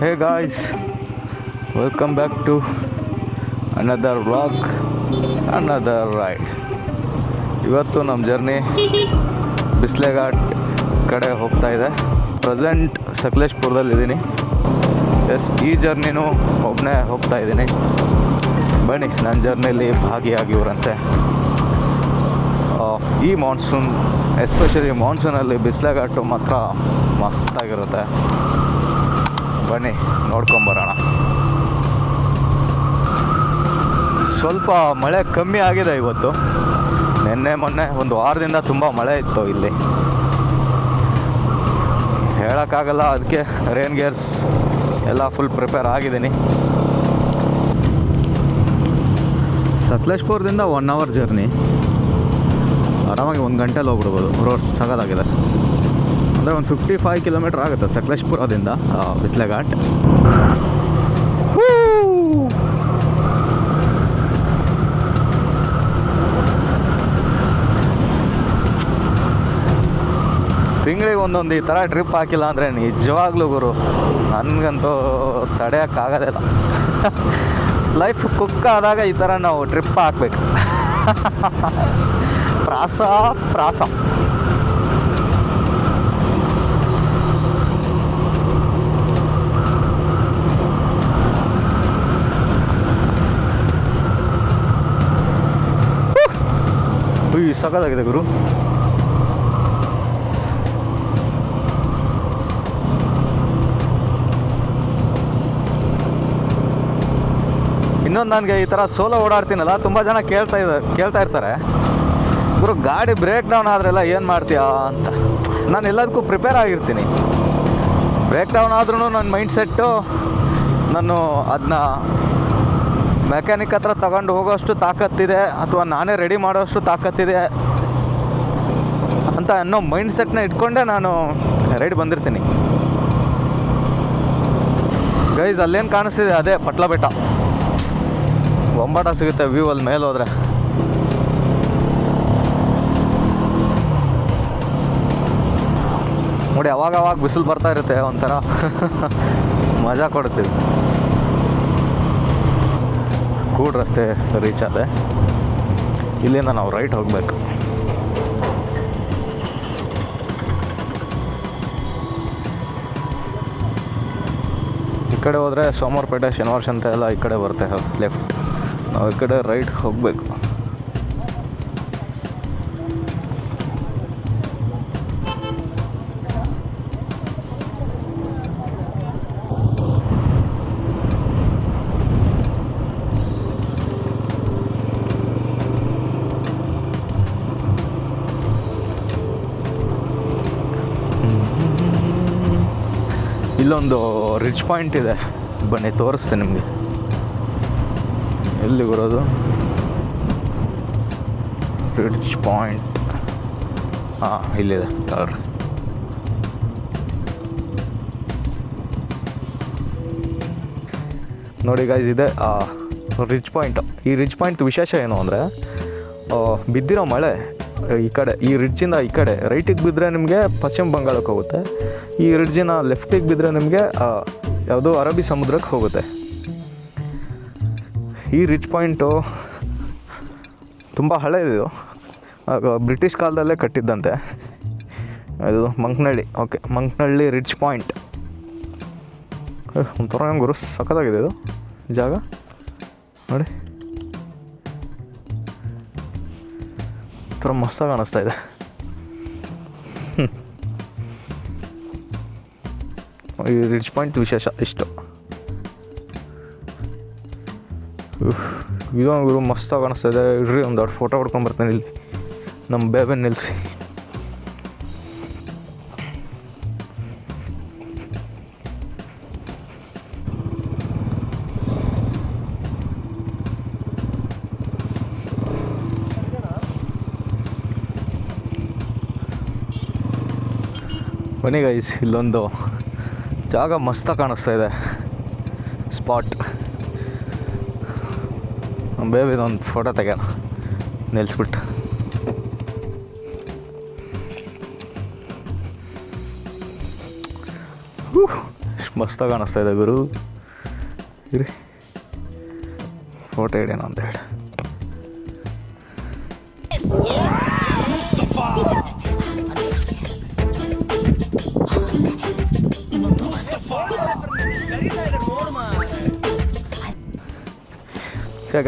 Hey guys welcome back to another vlog another ride ಇವತ್ತು ನಮ್ಮ journey ಬಿಸ್ಲೆಘಾಟ್ ಕಡೆ ಹೋಗ್ತಾ ಇದೆ. ಪ್ರೆಸೆಂಟ್ ಸಕಲೇಶ್ಪುರದಲ್ಲಿದ್ದೀನಿ ಎಸ್ ಈ ಜರ್ನಿನೂ ಒಬ್ಬನೇ ಹೋಗ್ತಾ ಇದ್ದೀನಿ. ಬನ್ನಿ ನನ್ನ ಜರ್ನಿಯಲ್ಲಿ ಭಾಗಿಯಾಗಿವರಂತೆ. ಈ ಮಾನ್ಸೂನ್ ಎಸ್ಪೆಷಲಿ ಮಾನ್ಸೂನಲ್ಲಿ ಬಿಸ್ಲೆಘಾಟು ಮಾತ್ರ ಮಸ್ತಾಗಿರುತ್ತೆ ಬನ್ನಿ ನೋಡ್ಕೊಂಬರೋಣ ಸ್ವಲ್ಪ ಮಳೆ ಕಮ್ಮಿ ಆಗಿದೆ ಇವತ್ತು. ನಿನ್ನೆ, ಮೊನ್ನೆ ಒಂದು ವಾರದಿಂದ ತುಂಬ ಮಳೆ ಇತ್ತು ಇಲ್ಲಿ. ಹೇಳೋಕ್ಕಾಗಲ್ಲ, ಅದಕ್ಕೆ ರೇನ್ ಗೇರ್ಸ್ ಎಲ್ಲ ಫುಲ್ ಪ್ರಿಪೇರ್ ಆಗಿದ್ದೀನಿ. ಸಕಲೇಶ್ಪುರದಿಂದ ಒನ್ ಅವರ್ ಜರ್ನಿ ಆರಾಮಾಗಿ ಒಂದು ಗಂಟೆಲಿ ಹೋಗ್ಬಿಡ್ಬೋದು. ರೋಡ್ ಸಗದಾಗಿದೆ. ಅಂದರೆ ಒಂದು ಫಿಫ್ಟಿ ಫೈವ್ ಕಿಲೋಮೀಟರ್ ಆಗುತ್ತೆ ಸಕಲೇಶ್ಪುರದಿಂದ ಬಿಸ್ಲೆಘಾಟ್. ತಿಂಗಳಿಗೆ ಒಂದೊಂದು ಈ ಥರ ಟ್ರಿಪ್ ಹಾಕಿಲ್ಲ ಅಂದರೆ ನಿಜವಾಗ್ಲೂ ಗುರು, ನನಗಂತೂ ತಡೆಯೋಕ್ಕಾಗೋದಿಲ್ಲ ಲೈಫ್ ಕುಕ್ ಆದಾಗ ಈ ಥರ ನಾವು ಟ್ರಿಪ್ ಹಾಕ್ಬೇಕು. ಪ್ರಾಸ ಪ್ರಾಸ. ಸಖತ್ತಾಗಿದೆ ಗುರು. ಇನ್ನೊಂದು ನನಗೆ ಈ ಥರ ಸೋಲೋ ಓಡಾಡ್ತೀನಲ್ಲ, ತುಂಬ ಜನ ಕೇಳ್ತಾ ಇದ್ದ ಕೇಳ್ತಾ ಇರ್ತಾರೆ. ಗುರು, ಗಾಡಿ ಬ್ರೇಕ್ ಡೌನ್ ಆದ್ರೆಲ್ಲ ಏನು ಮಾಡ್ತೀಯಾ ಅಂತ. ನಾನು ಎಲ್ಲದಕ್ಕೂ ಪ್ರಿಪೇರ್ ಆಗಿರ್ತೀನಿ. ಬ್ರೇಕ್ ಡೌನ್ ಆದ್ರೂ ನನ್ನ ಮೈಂಡ್ ಸೆಟ್ಟು ನಾನು ಅದನ್ನ ಮೆಕ್ಯಾನಿಕ್ ಹತ್ರ ತಗೊಂಡು ಹೋಗೋಷ್ಟು ತಾಕತ್ತಿದೆ ಅಥವಾ ನಾನೇ ರೆಡಿ ಮಾಡೋಷ್ಟು ತಾಕತ್ತಿದೆ ಅಂತ ಅನ್ನೋ ಮೈಂಡ್ ಸೆಟ್ನ ಇಟ್ಕೊಂಡೆ ನಾನು ರೈಡ್ ಬಂದಿರ್ತೀನಿ. ಗೈಸ್, ಅಲ್ಲೇನು ಕಾಣಿಸ್ತಿದೆ? ಅದೇ ಪಟ್ಲ ಬೆಟ್ಟ. ಒಂಬಾಟ ಸಿಗುತ್ತೆ ವ್ಯೂ ಅಲ್ಲಿ ಮೇಲೆ ಹೋದ್ರೆ. ನೋಡಿ ಅವಾಗ ಅವಾಗ ಬಿಸಿಲು ಬರ್ತಾ ಇರುತ್ತೆ ಒಂಥರ. ಮಜಾ ಕೊಡ್ತೀವಿ ಕೂಡ್ ರಸ್ತೆ ರೀಚ್ ಆದೆ. ಇಲ್ಲಿಂದ ನಾವು ರೈಟ್ ಹೋಗಬೇಕು. ಈ ಕಡೆ ಹೋದರೆ ಸೋಮವಾರಪೇಟೆ, ಶನಿವಾರ ಶಂತೆ ಎಲ್ಲ ಈ ಕಡೆ ಬರುತ್ತೆ ಲೆಫ್ಟ್ ನಾವು ಈ ಕಡೆ ರೈಟ್ ಹೋಗಬೇಕು. ಇಲ್ಲೊಂದು ರಿಚ್ ಪಾಯಿಂಟ್ ಇದೆ. ಬನ್ನಿ ತೋರಿಸ್ತೀನಿ ನಿಮಗೆ. ಎಲ್ಲಿ ಬರೋದು? Reach point. ಹಾಂ, ಇಲ್ಲಿದೆ. ತಗೊಳ್ರಿ. ನೋಡಿ ಗಾಯ್ಸ್ ಇದೆ ರಿಚ್ ಪಾಯಿಂಟ್. ಈ ರಿಚ್ ಪಾಯಿಂಟ್ ವಿಶೇಷ ಏನು ಅಂದರೆ ಬಿದ್ದಿರೋ ಮಳೆ ಈ ಕಡೆ, ಈ ರಿಡ್ಜಿಂದ ಈ ಕಡೆ ರೈಟಿಗೆ ಬಿದ್ದರೆ ನಿಮಗೆ ಪಶ್ಚಿಮ ಬಂಗಾಳಕ್ಕೆ ಹೋಗುತ್ತೆ. ಈ ರಿಡ್ಜಿನ ಲೆಫ್ಟಿಗೆ ಬಿದ್ದರೆ ನಿಮಗೆ ಯಾವುದೋ ಅರಬ್ಬಿ ಸಮುದ್ರಕ್ಕೆ ಹೋಗುತ್ತೆ. ಈ ರಿಚ್ ಪಾಯಿಂಟು ತುಂಬ ಹಳೆಯದು ಆಗ ಬ್ರಿಟಿಷ್ ಕಾಲದಲ್ಲೇ ಕಟ್ಟಿದ್ದಂತೆ. ಇದು Manknalli, okay, Manknalli reach point. ಒಂಥರ ಗುರು ಸಖತ್ತಾಗಿದೆ ಇದು ಜಾಗ. ನೋಡಿ. ಒಂಥರ ಮಸ್ತಾಗಿ ಕಾಣಿಸ್ತಾ ಇದೆ. ಈ ರಿಚ್ ಪಾಯಿಂಟ್ ವಿಶೇಷ ಇಷ್ಟು ಇದೊಂದು ಮಸ್ತಾಗಿ ಕಾಣಿಸ್ತಾ ಇದೆ ಇಡ್ರಿ ಒಂದು ಎರಡು ಫೋಟೋ ಹೊಡ್ಕೊಂಡು ಬರ್ತೀನಿ ಇಲ್ಲಿ ನಮ್ಮ ಬೇಬೆ ನಿಲ್ಲಿಸಿ ಬನ್ನಿ ಗೈಸ್ ಇಲ್ಲೊಂದು ಜಾಗ ಮಸ್ತ ಕಾಣಿಸ್ತಾ ಇದೆ. ಸ್ಪಾಟ್ ಬೇಬಿದೊಂದು ಫೋಟೋ ತೆಗೋಣ ನಿಲ್ಲಿಸ್ಬಿಟ್ಟು ಎಷ್ಟು ಮಸ್ತ ಕಾಣಿಸ್ತಾ ಇದೆ ಗುರು. ಇರಿ. ಫೋಟೋ ಹಿಡಿಯೋಣ ಅಂತ ಹೇಳಿ.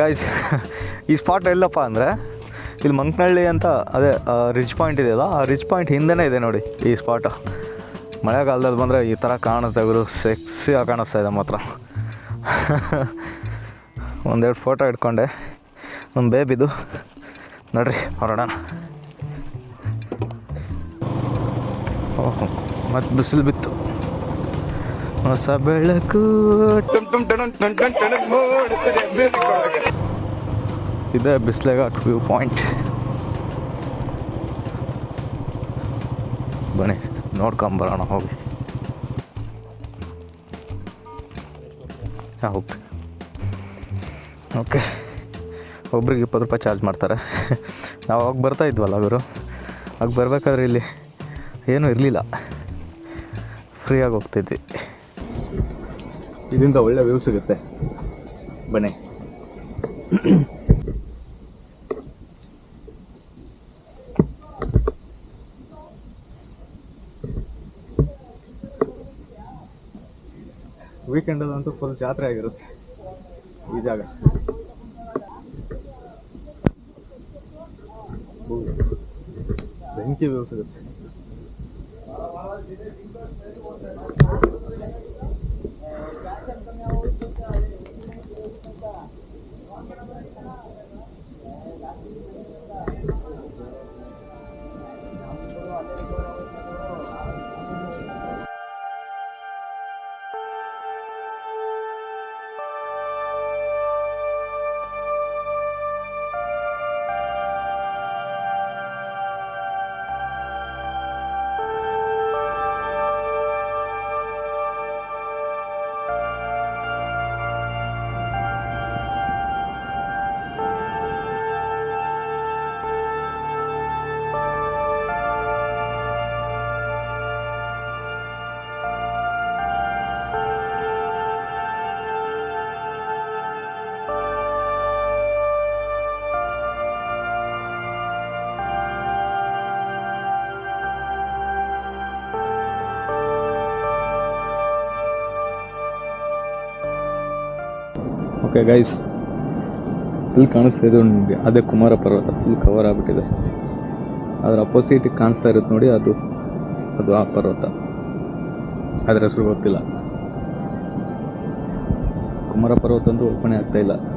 ಗಾಯ್ಸ್ ಈ ಸ್ಪಾಟ್ ಎಲ್ಲಪ್ಪ ಅಂದರೆ ಇಲ್ಲಿ ಮಂಕನಹಳ್ಳಿ ಅಂತ, ಅದೇ ರಿಚ್ ಪಾಯಿಂಟ್ ಇದೆಯಲ್ಲ ಆ ರಿಚ್ ಪಾಯಿಂಟ್ ಹಿಂದೆನೇ ಇದೆ ನೋಡಿ ಈ ಸ್ಪಾಟ್ ಮಳೆಗಾಲದಲ್ಲಿ ಬಂದರೆ ಈ ಥರ ಕಾಣುತ್ತೆ ಗುರು ಸೆಕ್ಸಿಯಾಗಿ ಕಾಣಿಸ್ತಾ ಇದೆ ಮಾತ್ರ. ಒಂದೆರಡು ಫೋಟೋ ಇಟ್ಕೊಂಡೆ. ಒಂದು ಬೇಬಿದು ನೋಡ್ರಿ, ಹೊರಡೋಣ. ಮತ್ತು ಬಿಸಿಲು ಬಿತ್ತು. ಹೊಸ ಬೆಳಕು. ಇದೆ ಬಿಸ್ಲೆಗಾಟ್ ವ್ಯೂ ಪಾಯಿಂಟ್. ಬನ್ನಿ ನೋಡ್ಕೊಂಬರೋಣ ಹೋಗಿ. ಹಾಂ ಓಕೆ. ಓಕೆ. ಒಬ್ರಿಗೆ ಇಪ್ಪತ್ತು ರೂಪಾಯಿ ಚಾರ್ಜ್ ಮಾಡ್ತಾರೆ. ನಾವು ಅವಾಗ ಬರ್ತಾ ಇದ್ವಲ್ಲ ಅವರು ಆಗ ಬರಬೇಕಾದ್ರೆ ಇಲ್ಲಿ ಏನೂ ಇರಲಿಲ್ಲ. ಫ್ರೀಯಾಗಿ ಹೋಗ್ತಿದ್ವಿ. ಇದರಿಂದ ಒಳ್ಳೆ ವ್ಯೂ ಸಿಗುತ್ತೆ. ಬನ್ನಿ. ವೀಕೆಂಡಲ್ಲಂತೂ ಫುಲ್ ಜಾತ್ರೆ ಆಗಿರುತ್ತೆ. ಈ ಜಾಗ. ಬೆಂಕಿ ವ್ಯೂ ಸಿಗುತ್ತೆ. ಓಕೆ ಗೈಸ್ ಇಲ್ಲಿ ಕಾಣಿಸ್ತಾ ಇದೆ ನಿಮಗೆ. ಅದೇ ಕುಮಾರ ಪರ್ವತ. ಫುಲ್ ಕವರ್ ಆಗಿಬಿಟ್ಟಿದೆ. ಅದರ ಅಪೋಸಿಟ್ ಕಾಣಿಸ್ತಾ ಇರುತ್ತೆ ನೋಡಿ ಅದು. ಅದು ಆ ಪರ್ವತ. ಅದರ ಹೆಸರು ಗೊತ್ತಿಲ್ಲ. ಕುಮಾರ ಪರ್ವತ ಅಂತೂ ಓಪಣೆ ಆಗ್ತಾ ಇಲ್ಲ.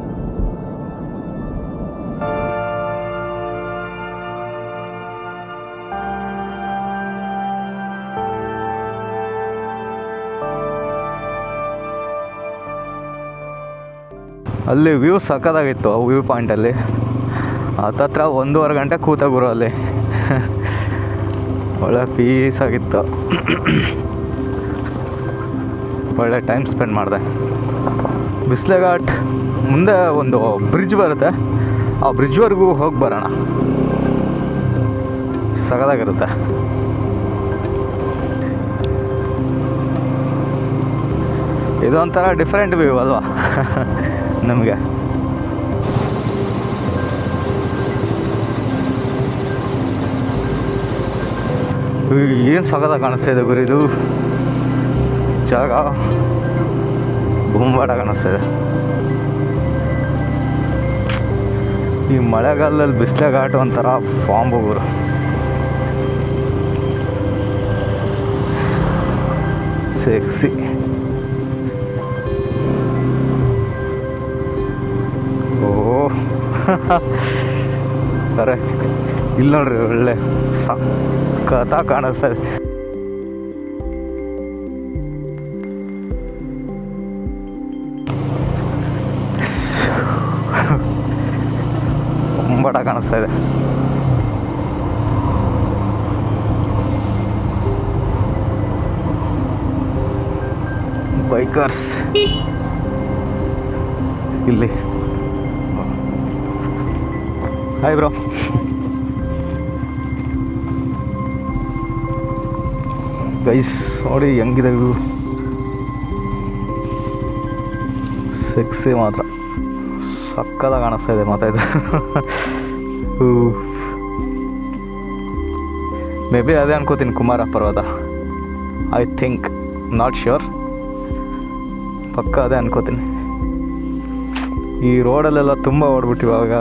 ಅಲ್ಲಿ ವ್ಯೂ ಸಕ್ಕದಾಗಿತ್ತು ಆ ವ್ಯೂ ಪಾಯಿಂಟಲ್ಲಿ. ಹತ್ತತ್ರ ಒಂದೂವರೆ ಗಂಟೆ ಕೂತ ಗುರು ಅಲ್ಲಿ. ಒಳ್ಳೆ ಪೀಸ್ ಆಗಿತ್ತು. ಒಳ್ಳೆ ಟೈಮ್ ಸ್ಪೆಂಡ್ ಮಾಡಿದೆ. ಬಿಸ್ಲೆಘಾಟ್ ಮುಂದೆ ಒಂದು ಬ್ರಿಡ್ಜ್ ಬರುತ್ತೆ. ಆ ಬ್ರಿಡ್ಜ್ವರೆಗೂ ಹೋಗಿ ಬರೋಣ. ಸಗದಾಗಿರುತ್ತೆ ಇದೊಂಥರ ಡಿಫ್ರೆಂಟ್ ವ್ಯೂ ಅಲ್ವಾ? ನಮಗೆ. ಏನು ಸಗದ ಕಾಣಿಸ್ತಾ ಇದೆ ಗುರು ಇದು? ಜಾಗ ಬೊಂಬಾಟ ಕಾಣಿಸ್ತಾ ಇದೆ. ಈ ಮಳೆಗಾಲದಲ್ಲಿ ಬಿಸಿಲೆ ಘಾಟ್ ಒಂಥರ ಬಾಂಬು ಗುರು. ಸೆಕ್ಸಿ. ಅರೆ ಇಲ್ಲ ನೋಡ್ರಿ ಒಳ್ಳೆ ಕಥ ಕಾಣಿಸ್ತಾ ಸರ್ ಬಡ ಕಾಣಿಸ್ತಾ ಇದೆ. ಬೈಕರ್ಸ್ ಇಲ್ಲಿ ಹಾಯ್ ಬ್ರೋ ಗೈಸ್ ನೋಡಿ ಹೆಂಗಿದೆ ವ್ಯೂ ಸೆಕ್ಸಿ ಮಾತ್ರ. ಸಕ್ಕದ ಕಾಣಿಸ್ತಾ ಇದೆ ಮಾತಾಯ್ತು ಮೇ ಬಿ ಅದೇ ಅನ್ಕೋತೀನಿ ಕುಮಾರ ಪರ್ವತ. ಐ ಥಿಂಕ್ ನಾಟ್ ಶ್ಯೂರ್ ಪಕ್ಕ ಅದೇ ಅನ್ಕೋತೀನಿ. ಈ ರೋಡಲ್ಲೆಲ್ಲ ತುಂಬ ಓಡ್ಬಿಟ್ಟು ಇವಾಗ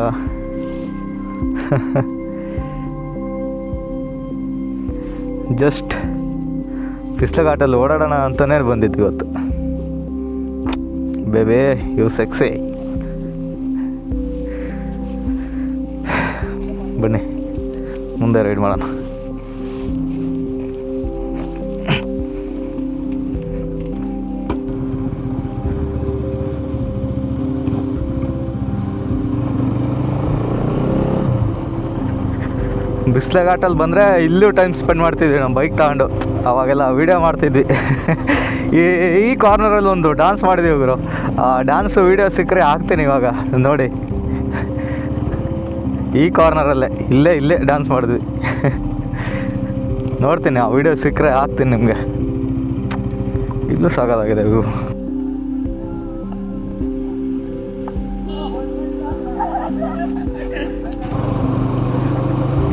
ಜಸ್ಟ್ ಘಾಟಲ್ಲಿ ಓಡಾಡೋಣ ಅಂತಲೇ ಬಂದಿದ್ವಿ ಇವತ್ತು. ಬೇಬೇ ಇವು ಸೆಕ್ಸಿ ಬನ್ನಿ ಮುಂದೆ ರೈಡ್ ಮಾಡೋಣ. ಬಿಸ್ಲೆ ಘಾಟಲ್ಲಿ ಬಂದರೆ ಇಲ್ಲೂ ಟೈಮ್ ಸ್ಪೆಂಡ್ ಮಾಡ್ತಿದ್ವಿ ನಮ್ಮ ಬೈಕ್ ತಗೊಂಡು. ಅವಾಗೆಲ್ಲ ವೀಡಿಯೋ ಮಾಡ್ತಿದ್ವಿ. ಈ ಈ ಕಾರ್ನರಲ್ಲಿ ಒಂದು ಡಾನ್ಸ್ ಮಾಡಿದ್ದೀವಿ ಗುರು. ಆ ಡ್ಯಾನ್ಸು ವೀಡಿಯೋ ಸಿಕ್ಕರೆ ಹಾಕ್ತೀನಿ ಇವಾಗ, ನೋಡಿ. ಈ ಕಾರ್ನರಲ್ಲೇ ಇಲ್ಲೇ ಇಲ್ಲೇ ಡ್ಯಾನ್ಸ್ ಮಾಡಿದ್ವಿ. ನೋಡ್ತೀನಿ, ಆ ವೀಡಿಯೋ ಸಿಕ್ಕರೆ ಹಾಕ್ತೀನಿ ನಿಮಗೆ. ಇಲ್ಲೂ ಸಾಕಾಗಿದೆ ಇವು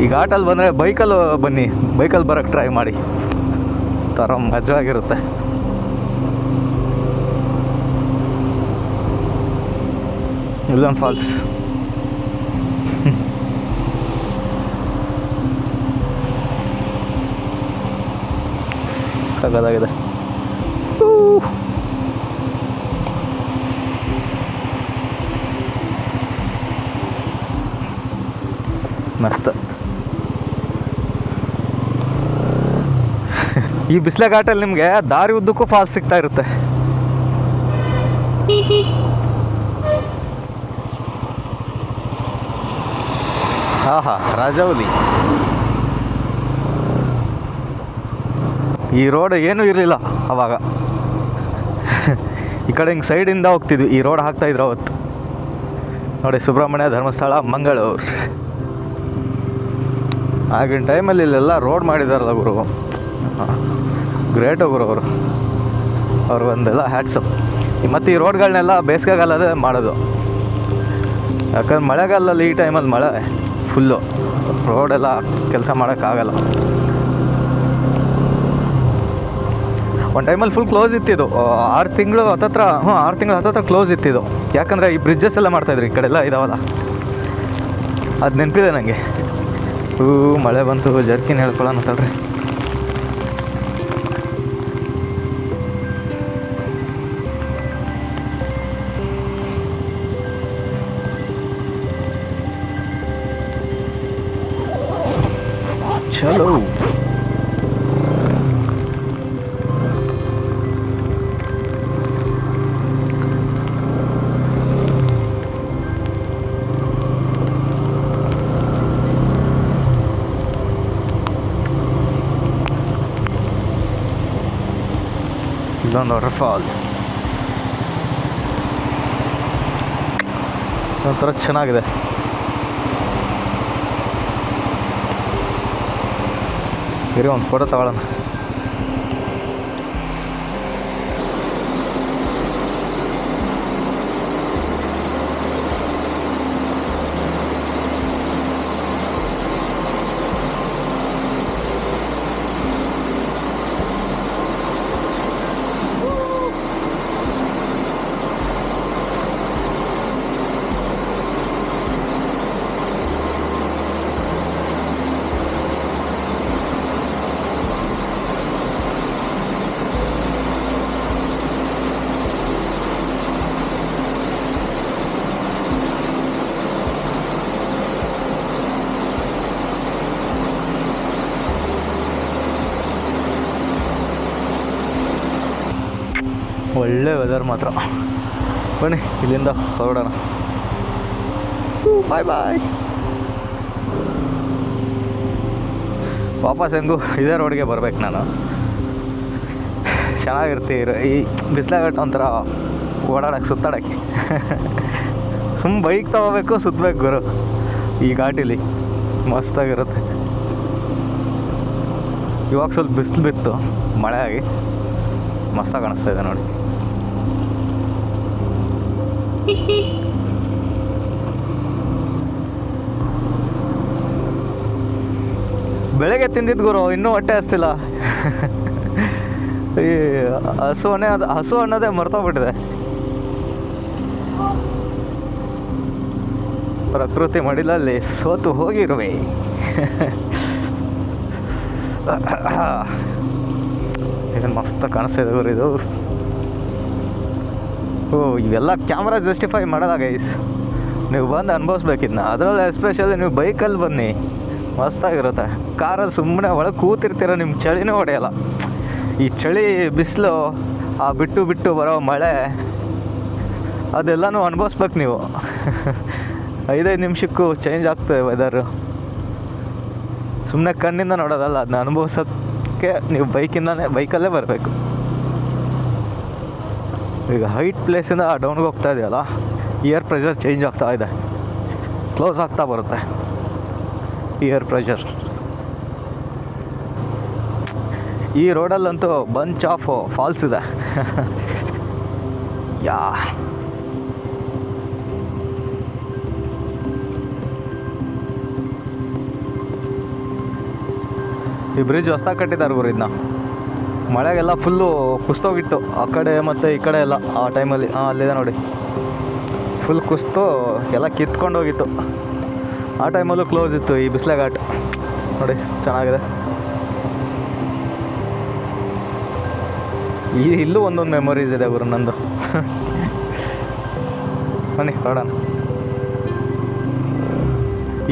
ಈ ಘಾಟಲ್ಲಿ ಬಂದರೆ ಬೈಕಲ್ಲಿ ಬನ್ನಿ. ಬೈಕಲ್ಲಿ ಬರೋಕ್ಕೆ ಟ್ರೈ ಮಾಡಿ. ಥರ ಮಜವಾಗಿರುತ್ತೆ. ಇಲ್ಲೊಂದು ಫಾಲ್ಸ್. ಸಗದಾಗಿದೆ. ಮಸ್ತ್. ಈ ಬಿಸಿಲೆ ಘಾಟಲ್ಲಿ ನಿಮಗೆ ದಾರಿ ಉದ್ದಕ್ಕೂ ಫಾಲ್ಸ್ ಸಿಗ್ತಾ ಇರುತ್ತೆ. ಆಹಾ ರಾಜವಲಿ ಈ ರೋಡ್ ಏನೂ ಇರಲಿಲ್ಲ ಅವಾಗ. ಈ ಕಡೆ ಹಿಂಗೆ ಸೈಡಿಂದ ಹೋಗ್ತಿದ್ವಿ. ಈ ರೋಡ್ ಹಾಕ್ತಾ ಇದ್ರು ಅವತ್ತು. ನೋಡಿ, ಸುಬ್ರಹ್ಮಣ್ಯ ಧರ್ಮಸ್ಥಳ, ಮಂಗಳೂರು. ಆಗಿನ ಟೈಮಲ್ಲಿ ಇಲ್ಲೆಲ್ಲ ರೋಡ್ ಮಾಡಿದಾರಲ್ಲ ಗುರು. ಗ್ರೇಟ್ ಒಬ್ಬರು ಅವರು. ಅವ್ರು ಒಂದೆಲ್ಲ ಹ್ಯಾಟ್ಸಪ್ ಮತ್ತು ಈ ರೋಡ್ಗಳನ್ನೆಲ್ಲ ಬೇಸಿಗೆಗಾಲದೇ ಮಾಡೋದು. ಯಾಕಂದ್ರೆ ಮಳೆಗಾಲದಲ್ಲಿ ಈ ಟೈಮಲ್ಲಿ ಮಳೆ ಫುಲ್ಲು ರೋಡೆಲ್ಲ ಕೆಲಸ ಮಾಡೋಕ್ಕಾಗಲ್ಲ. ಒಂದು ಟೈಮಲ್ಲಿ ಫುಲ್ ಕ್ಲೋಸ್ ಇತ್ತಿದ್ದು ಆರು ತಿಂಗಳು ಹತ್ತತ್ರ ಹ್ಞೂ ಆರು ತಿಂಗಳು ಹತ್ತತ್ರ ಕ್ಲೋಸ್ ಇತ್ತಿದ್ದು ಯಾಕಂದರೆ ಈ ಬ್ರಿಡ್ಜಸ್ ಎಲ್ಲ ಮಾಡ್ತಾಯಿದ್ರು ಈ ಕಡೆ ಎಲ್ಲ ಇದಾವಲ್ಲ. ಅದು ನೆನಪಿದೆ ನನಗೆ ಹೂ ಮಳೆ ಬಂತು, ಜರ್ಕಿನ್ ಹೇಳ್ಕೊಳ್ಳೋಣ ತಡ್ರಿ. ಚಲೋ ಇಲ್ಲೊಂದು ವಾಟರ್ ಫಾಲ್ ಒಂಥರ ಚೆನ್ನಾಗಿದೆ ಇರಿ ಒಂದು ಫೋಟೋ ತಗೊಳ್ಳೋಣ ಒಳ್ಳೆ ವೆದರ್ ಮಾತ್ರ. ಬನ್ನಿ, ಇಲ್ಲಿಂದ ಹೊರಡೋಣ. ಬಾಯ್ ಬಾಯ್ ವಾಪಸ್ ಹೆಂಗೂ ಇದೇ ರೋಡ್ಗೆ ಬರ್ಬೇಕು ನಾನು. ಚೆನ್ನಾಗಿರ್ತಿ ಈ ಬಿಸಿಲಾಗಟ್ಟು ಒಂಥರ ಓಡಾಡಕ್ಕೆ, ಸುತ್ತಾಡಕ್ಕೆ. ಸುಮ್ಮ ಬೈಕ್ ತಗೋಬೇಕು ಸುತ್ತಬೇಕು ಗುರು. ಈ ಘಾಟಿಲಿ ಮಸ್ತಾಗಿರುತ್ತೆ. ಇವಾಗ ಸ್ವಲ್ಪ ಬಿಸಿಲು ಬಿತ್ತು, ಮಳೆ ಆಗಿ. ಮಸ್ತಾಗಿ ಕಾಣಿಸ್ತಾ ಇದೆ ನೋಡಿ. ಬೆಳಗ್ಗೆ ತಿಂದಿದ್ದು ಗುರು, ಇನ್ನೂ ಹೊಟ್ಟೆ ಹಸ್ತಿಲ್ಲ. ಈ ಹಸು ಅನ್ನೇ ಅದು, ಹಸು ಅನ್ನೋದೇ ಮರ್ತೋಗ್ಬಿಟ್ಟಿದೆ. ಪ್ರಕೃತಿ ಮಡಿಲಲ್ಲಿ ಸೋತು ಹೋಗಿರುವೆ. ಏನು ಮಸ್ತ್ ಕಾಣಿಸ್ತಾ ಇದೆ ಗುರು ಇದು. ಓ, ಇವೆಲ್ಲ ಕ್ಯಾಮ್ರಾ ಜಸ್ಟಿಫೈ ಮಾಡೋದ ಗೈಸ್ ನೀವು ಬಂದು ಅನುಭವಿಸ್ಬೇಕಿದ್ನ ಅದರಲ್ಲಿ ಎಸ್ಪೆಷಲಿ ನೀವು ಬೈಕಲ್ಲಿ ಬನ್ನಿ. ಮಸ್ತಾಗಿರುತ್ತೆ. ಕಾರಲ್ಲಿ ಸುಮ್ಮನೆ ಒಳಗೆ ಕೂತಿರ್ತೀರ ನಿಮ್ಮ ಚಳಿನೂ ಹೊಡೆಯಲ್ಲ. ಈ ಚಳಿ ಬಿಸಿಲು, ಆ ಬಿಟ್ಟು ಬಿಟ್ಟು ಬರೋ ಮಳೆ, ಅದೆಲ್ಲನೂ ಅನುಭವಿಸ್ಬೇಕು ನೀವು. ಐದೈದು ನಿಮಿಷಕ್ಕೂ ಚೇಂಜ್ ಆಗ್ತದೆ ವೆದರು ಸುಮ್ಮನೆ ಕಣ್ಣಿಂದ ನೋಡೋದಲ್ಲ, ಅದನ್ನ ಅನುಭವಿಸೋಕ್ಕೆ ನೀವು ಬೈಕಿಂದಲೇ ಬೈಕಲ್ಲೇ ಬರಬೇಕು. ಈಗ ಹೈಟ್ ಪ್ಲೇಸಿಂದ ಡೌನ್ಗೆ ಹೋಗ್ತಾ ಇದೆಯಲ್ಲ ಇಯರ್ ಪ್ರೆಷರ್ ಚೇಂಜ್ ಆಗ್ತಾ ಇದೆ. ಕ್ಲೋಸ್ ಆಗ್ತಾ ಬರುತ್ತೆ. ಇಯರ್ ಪ್ರೆಷರ್ ಈ ರೋಡಲ್ಲಂತೂ ಬಂಚ್ ಆಫ್ ಫಾಲ್ಸ್ ಇದೆ. ಯಾ. ಈ ಬ್ರಿಡ್ಜ್ ಹೊಸ್ದಾಗಿ ಕಟ್ಟಿದ್ದಾರೆ ಗುರು ಇದನ್ನ ಮಳೆಗೆಲ್ಲ ಫುಲ್ಲು ಕುಸ್ತೋಗಿತ್ತು. ಆ ಕಡೆ ಮತ್ತು ಈ ಕಡೆ ಎಲ್ಲ, ಆ ಟೈಮಲ್ಲಿ ಹಾಂ, ಅಲ್ಲಿದೆ ನೋಡಿ. ಫುಲ್ ಕುಸ್ತು, ಎಲ್ಲ ಕಿತ್ಕೊಂಡು ಹೋಗಿತ್ತು. ಆ ಟೈಮಲ್ಲೂ ಕ್ಲೋಸ್ ಇತ್ತು ಈ ಬಿಸಿಲೆ ಘಾಟ್ ನೋಡಿ, ಚೆನ್ನಾಗಿದೆ. ಈ, ಇಲ್ಲೂ ಒಂದೊಂದು ಮೆಮೊರೀಸ್ ಇದೆ ಗುರು ನಂದು. ಬನ್ನಿ, ನೋಡೋಣ.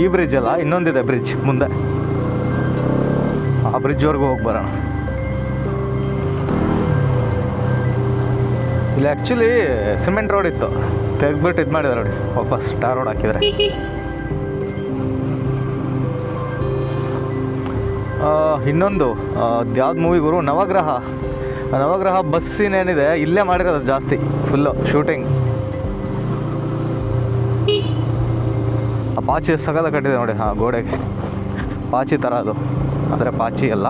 ಈ ಬ್ರಿಡ್ಜ್ ಅಲ್ಲ, ಇನ್ನೊಂದಿದೆ ಬ್ರಿಡ್ಜ್ ಮುಂದೆ. ಆ ಬ್ರಿಡ್ಜ್ವರೆಗೂ ಹೋಗಿ ಬರೋಣ. ಇಲ್ಲಿ ಆ್ಯಕ್ಚುಲಿ ಸಿಮೆಂಟ್ ರೋಡ್ ಇತ್ತು. ತೆಗ್ದುಬಿಟ್ಟು ಇದು ಮಾಡಿದ್ರೆ ನೋಡಿ. ವಾಪಸ್ ಟಾರ್ ರೋಡ್ ಹಾಕಿದ್ರೆ. ಇನ್ನೊಂದು ಯಾವ್ದು ಮೂವಿ ಗುರು? ನವಗ್ರಹ. ನವಗ್ರಹ ಬಸ್ ಏನಿದೆ, ಇಲ್ಲೇ ಮಾಡಿರೋದು ಜಾಸ್ತಿ ಫುಲ್ಲು ಶೂಟಿಂಗ್ ಆ ಪಾಚಿ ಸಗದ ಕಟ್ಟಿದೆ ನೋಡಿ ಹಾಂ ಗೋಡೆಗೆ. ಪಾಚಿ ಥರ ಅದು. ಆದರೆ ಪಾಚಿ ಅಲ್ಲ.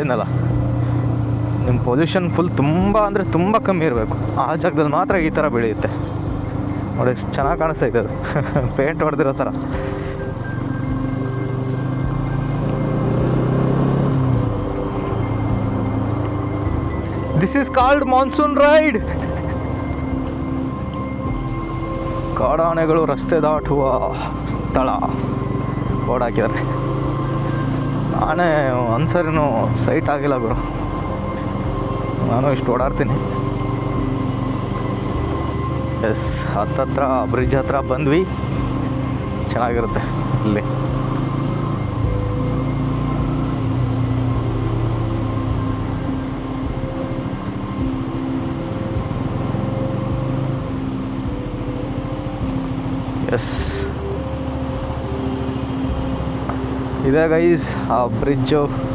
ಏನಲ್ಲ. ನಿಮ್ಮ ಪೊಸಿಷನ್ ಫುಲ್ ತುಂಬ ಅಂದರೆ ತುಂಬ ಕಮ್ಮಿ ಇರಬೇಕು. ಆ ಜಾಗದಲ್ಲಿ ಮಾತ್ರ ಈ ಥರ ಬೆಳೆಯುತ್ತೆ. ನೋಡಿ, ಚೆನ್ನಾಗಿ ಕಾಣಿಸ್ತೈತೆ ಅದು. ಪೇಂಟ್ ಹೊಡೆದಿರೋ ಥರ this is called monsoon ride ಕಾಡಾನೆಗಳು ರಸ್ತೆ ದಾಟುವ ಸ್ಥಳ. ಓಡಾಕಿದ್ದಾರೆ ಆನೆ ಒಂದ್ಸರಿನೂ ಸೈಟ್ ಆಗಿಲ್ಲ ಗುರು. ನಾನು ಇಷ್ಟು ಓಡಾಡ್ತೀನಿ. ಎಸ್, ಹತ್ತತ್ರ ಬ್ರಿಡ್ಜ್ ಹತ್ರ ಬಂದ್ವಿ. ಚೆನ್ನಾಗಿರುತ್ತೆ ಇಲ್ಲಿ. ಎಸ್. ಇದೆ ಗೈಸ್, ಆ ಬ್ರಿಡ್ಜು.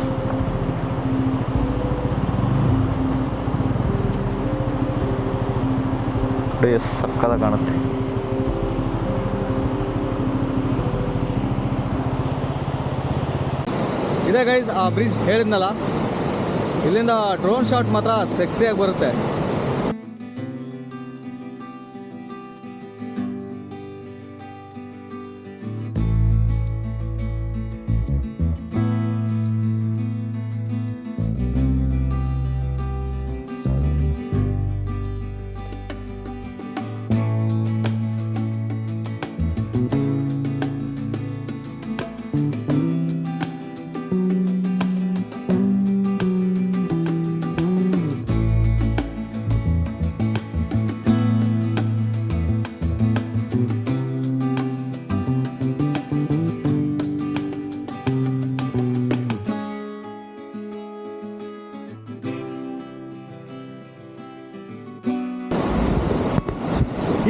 ಎಸ್ ಸಕ್ಕದ ಕಾಣುತ್ತೆ. ಇದೆ ಗೈಸ್ ಆ ಬ್ರಿಡ್ಜ್ ಹೇಳಿದ್ನಲ್ಲ ಇಲ್ಲಿಂದ ಡ್ರೋನ್ ಶಾಟ್ ಮಾತ್ರ ಸೆಕ್ಸಿಯಾಗಿ ಬರುತ್ತೆ.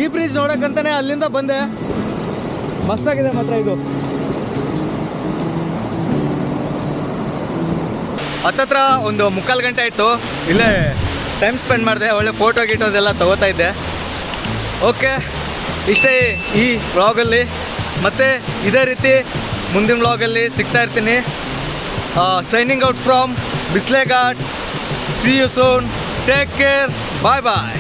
ಈ ಬ್ರಿಡ್ಜ್ ನೋಡಕ್ಕಂತಾನೆ ಅಲ್ಲಿಂದ ಬಂದೆ. ಮಸ್ತಾಗಿದೆ ಮಾತ್ರ ಇದು. ಹತ್ತತ್ರ ಒಂದು ಮುಕ್ಕಾಲು ಗಂಟೆ ಆಯಿತು. ಇಲ್ಲೇ ಟೈಮ್ ಸ್ಪೆಂಡ್ ಮಾಡಿದೆ, ಒಳ್ಳೆ ಫೋಟೋ ಗೀಟೋಸ್ ಎಲ್ಲ ತಗೋತಾ ಇದ್ದೆ. ಓಕೆ ಇಷ್ಟೇ ಈ ವ್ಲಾಗಲ್ಲಿ ಮತ್ತು ಇದೇ ರೀತಿ ಮುಂದಿನ ವ್ಲಾಗಲ್ಲಿ ಸಿಗ್ತಾ ಇರ್ತೀನಿ. Signing out from Bisle Ghat see you soon take care bye bye